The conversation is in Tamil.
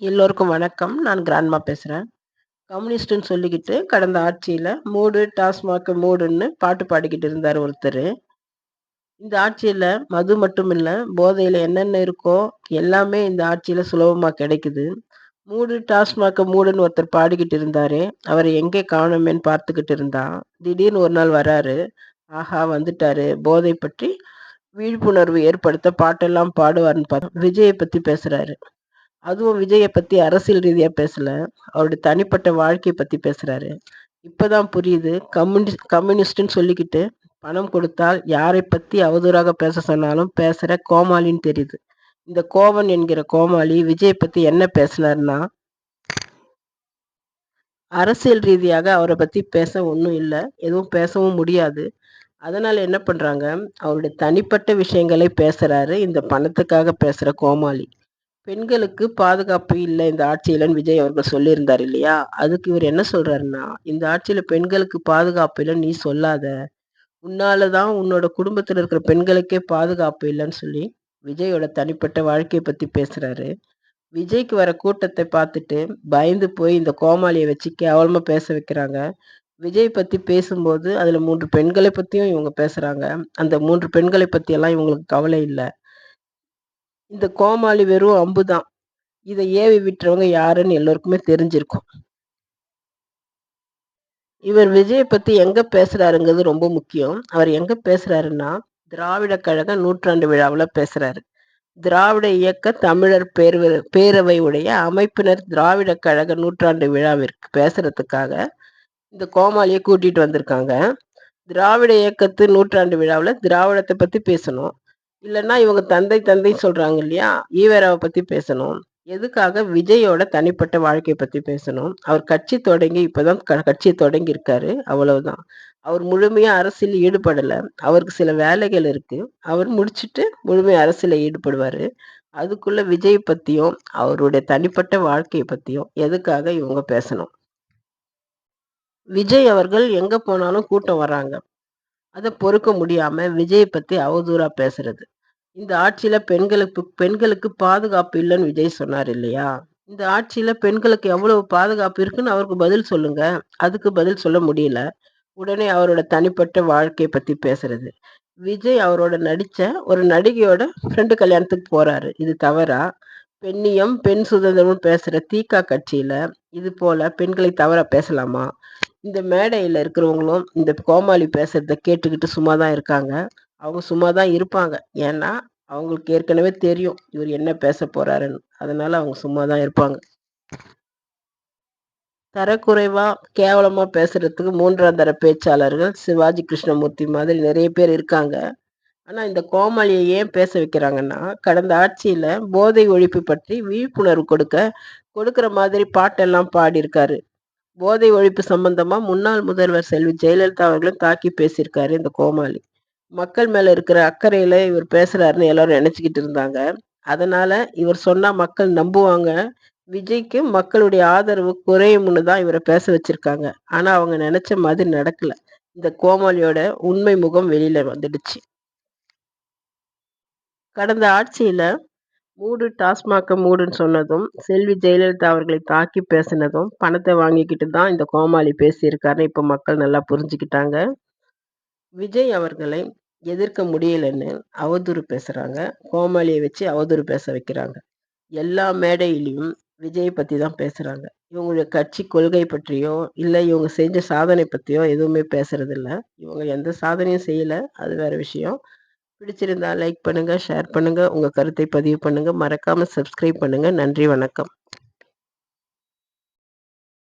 எல்லோருக்கும் வணக்கம். நான் கிராண்ட்மா பேசுறேன். கம்யூனிஸ்ட்டுன்னு சொல்லிக்கிட்டு கடந்த ஆட்சியில் மூடு, டாஸ்மாக் மூடுன்னு பாட்டு பாடிக்கிட்டு இருந்தார் ஒருத்தர் இந்த ஆட்சியில் மது மட்டும் இல்லை போதையில் என்னென்ன இருக்கோ எல்லாமே இந்த ஆட்சியில் சுலபமாக கிடைக்குது. மூடு, டாஸ்மாக் மூடுன்னு ஒருத்தர் பாடிக்கிட்டு இருந்தார் அவரை எங்கே காணுமேன்னு பார்த்துக்கிட்டு இருந்தா, திடீர்னு ஒரு நாள் வராரு. ஆஹா! வந்துட்டாரு. போதை பற்றி விழிப்புணர்வு ஏற்படுத்த பாட்டெல்லாம் பாடுவார்னு பார்த்தா, விஜயை பற்றி பேசுறாரு. அதுவும் விஜயை பத்தி அரசியல் ரீதியா பேசல. அவருடைய தனிப்பட்ட வாழ்க்கையை பத்தி பேசுறாரு. இப்பதான் புரியுது. கம்யூனிஸ்ட் கம்யூனிஸ்ட்னு சொல்லிக்கிட்டு பணம் கொடுத்தால் யாரை பத்தி அவதூறாக பேச சொன்னாலும் பேசுற கோமாளின்னு தெரியுது. இந்த கோவன் என்கிற கோமாளி விஜய் பத்தி என்ன பேசினார்னா, அரசியல் ரீதியாக அவரை பத்தி பேச ஒன்றும் இல்லை எதுவும் பேசவும் முடியாது. அதனால என்ன பண்றாங்க, அவருடைய தனிப்பட்ட விஷயங்களை பேசுறாரு. இந்த பணத்துக்காக பேசுற கோமாளி. பெண்களுக்கு பாதுகாப்பு இல்லை இந்த ஆட்சியிலன்னு விஜய் அவர்கள் சொல்லியிருந்தார் இல்லையா? அதுக்கு இவர் என்ன சொல்றாருன்னா, இந்த ஆட்சியில பெண்களுக்கு பாதுகாப்பு இல்லைன்னு நீ சொல்லாத. உன்னால தான் உன்னோட குடும்பத்துல இருக்கிற பெண்களுக்கே பாதுகாப்பு இல்லைன்னு சொல்லி, விஜயோட தனிப்பட்ட வாழ்க்கையை பத்தி பேசுறாரு. விஜய்க்கு வர கூட்டத்தை பார்த்துட்டு பயந்து போய் இந்த கோமாளியை வச்சு கேவலமா பேச வைக்கிறாங்க. விஜய் பத்தி பேசும்போது அதுல மூன்று பெண்களை பத்தியும் இவங்க பேசுறாங்க. அந்த மூன்று பெண்களை பத்தியெல்லாம் இவங்களுக்கு கவலை இல்லை இந்த கோமாளி வெறும் அம்பு தான். இதை ஏவி விட்டுறவங்க யாருன்னு எல்லோருக்குமே தெரிஞ்சிருக்கும். இவர் விஜயை பத்தி எங்க பேசுறாருங்கிறது ரொம்ப முக்கியம். அவர் எங்க பேசுறாருன்னா, திராவிட கழக நூற்றாண்டு விழாவில் பேசுறாரு. திராவிட இயக்க தமிழர் பேர்வ பேரவையுடைய அமைப்பினர் திராவிட கழக நூற்றாண்டு விழாவிற்கு பேசுறதுக்காக இந்த கோமாளியை கூட்டிட்டு வந்திருக்காங்க. திராவிட இயக்கத்து நூற்றாண்டு விழாவில் திராவிடத்தை பத்தி பேசணும். இல்லைன்னா இவங்க தந்தை தந்தைன்னு சொல்றாங்க இல்லையா? ஈவேராவை பத்தி பேசணும். எதுக்காக விஜயோட தனிப்பட்ட வாழ்க்கையை பத்தி பேசணும். அவர் கட்சி தொடங்கி இப்பதான் க தொடங்கி தொடங்கியிருக்காரு. அவ்வளவுதான். அவர் முழுமையா அரசியல் ஈடுபடல. அவருக்கு சில வேலைகள் இருக்கு. அவர் முடிச்சுட்டு முழுமையா அரசியல ஈடுபடுவாரு. அதுக்குள்ள விஜய் பத்தியும், அவருடைய தனிப்பட்ட வாழ்க்கையை பத்தியும் எதுக்காக இவங்க பேசணும்? விஜய் அவர்கள் எங்க போனாலும் கூட்டம் வர்றாங்க. அதை பொறுக்க முடியாம விஜய் பத்தி அவதூறா பேசுறது. இந்த ஆட்சியில பெண்களுக்கு பெண்களுக்கு பாதுகாப்பு இல்லைன்னு விஜய் சொன்னார் இல்லையா? இந்த ஆட்சியில பெண்களுக்கு எவ்வளவு பாதுகாப்பு இருக்குன்னு அவருக்கு பதில் சொல்லுங்க. அதுக்கு பதில் சொல்ல முடியல. உடனே அவரோட தனிப்பட்ட வாழ்க்கையை பத்தி பேசுறது. விஜய் அவரோட நடிச்ச ஒரு நடிகையோட ஃப்ரெண்டு கல்யாணத்துக்கு போறாரு. இது தவறா? பெண்ணியம், பெண் சுதந்திரம்னு பேசுற தீகா கட்சியில இது போல பெண்களை தவறா பேசலாமா? இந்த மேடையில இருக்கிறவங்களும் இந்த கோமாளி பேசுறத கேட்டுக்கிட்டு சும்மா தான் இருக்காங்க. அவங்க சும்மா தான் இருப்பாங்க. ஏன்னா, அவங்களுக்கு ஏற்கனவே தெரியும். இவர் என்ன பேசப் போறாருன்னு. அதனால அவங்க சும்மா தான் இருப்பாங்க. தரக்குறைவா, கேவலமா பேசுறதுக்கு மூன்றாம் தர பேச்சாளர்கள் சிவாஜி கிருஷ்ணமூர்த்தி மாதிரி நிறைய பேர் இருக்காங்க. ஆனா இந்த கோமாளியை ஏன் பேச வைக்கிறாங்கன்னா, கடந்த ஆட்சியில போதை ஒழிப்பு பற்றி விழிப்புணர்வு கொடுக்க கொடுக்கிற மாதிரி பாட்டெல்லாம் பாடியிருக்காரு. போதை ஒழிப்பு சம்பந்தமா முன்னாள் முதல்வர் செல்வி ஜெயலலிதா அவர்களும் தாக்கி பேசியிருக்காரு இந்த கோமாளி. மக்கள் மேல இருக்கிற அக்கறையில இவர் பேசுறாருன்னு எல்லாரும் நினைச்சுக்கிட்டு இருந்தாங்க. அதனால இவர் சொன்னா மக்கள் நம்புவாங்க. விஜய்க்கு மக்களுடைய ஆதரவு குறையும்னு தான் இவரை பேச வச்சிருக்காங்க. ஆனா அவங்க நினைச்ச மாதிரி நடக்கல. இந்த கோமாளியோட உண்மை முகம் வெளியில வந்துடுச்சு. கடந்த ஆட்சியில மூடு, டாஸ்மாக மூடுன்னு சொன்னதும், செல்வி ஜெயலலிதா அவர்களை தாக்கி பேசினதும், பணத்தை வாங்கிக்கிட்டு தான் இந்த கோமாளி பேசியிருக்காருன்னு இப்ப மக்கள் நல்லா புரிஞ்சுக்கிட்டாங்க. விஜய் அவர்களை எதிர்க்க முடியலன்னு அவதூறு பேசுறாங்க. கோமாளியை வச்சு அவதூறு பேச வைக்கிறாங்க. எல்லா மேடையிலையும் விஜய் பத்தி தான் பேசுறாங்க. இவங்களுடைய கட்சி கொள்கை பற்றியோ, இல்லை இவங்க செஞ்ச சாதனை பற்றியோ எதுவுமே பேசுறதில்ல. இவங்க எந்த சாதனையும் செய்யலை அது வேற விஷயம். பிடிச்சிருந்தா லைக் பண்ணுங்க, ஷேர் பண்ணுங்க. உங்க கருத்தை பதிவு பண்ணுங்க. மறக்காம சப்ஸ்கிரைப் பண்ணுங்க. நன்றி, வணக்கம்.